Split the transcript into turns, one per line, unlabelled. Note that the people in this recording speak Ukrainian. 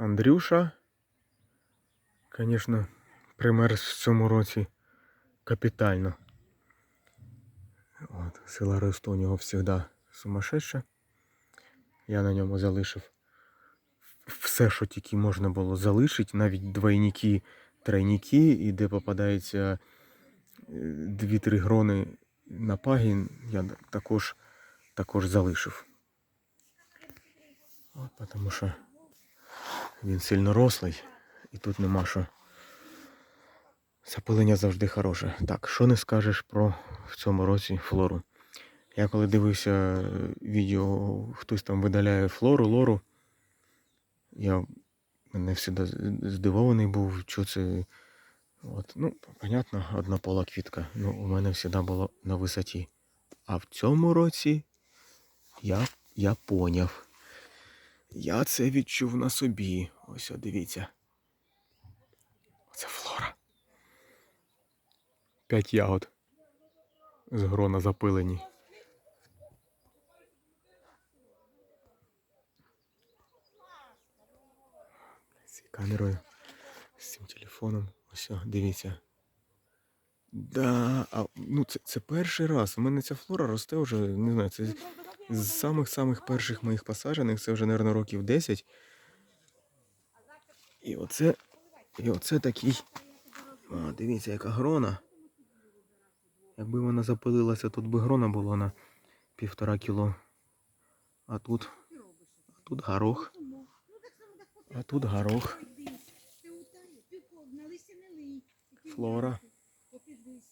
Андрюша, звісно, примерз в цьому році капітально. От, сила росту у нього завжди сумасшедша. Я на ньому залишив все, що тільки можна було залишити, навіть двойники, тройники, і де попадається е, дві-три грони на пагін, я також, також залишив. От, тому що він сильно рослий, і тут нема що. Запилення завжди хороше. Так, що не скажеш про в цьому році флору? Я коли дивився е, відео, хтось там видаляє флору, лору, я мене завжди здивований був, що це. От, ну, понятно, однопола квітка. Ну, у мене завжди було на висоті. А в цьому році я, я поняв. Я це відчув на собі. Ось, от, дивіться. Це флора. П'ять ягод. З грона запилені. З камерою, з цим телефоном. Ось, о, дивіться. Да, а, ну це, це перший раз. У мене ця флора росте вже, не знаю, це з самих-самих перших моїх посаджених, це вже, мабуть, років 10. І оце, і оце такий. А, дивіться, яка грона. Якби вона запилилася, тут би грона було на півтора кіло. А тут. А тут горох. А тут горох. Флора.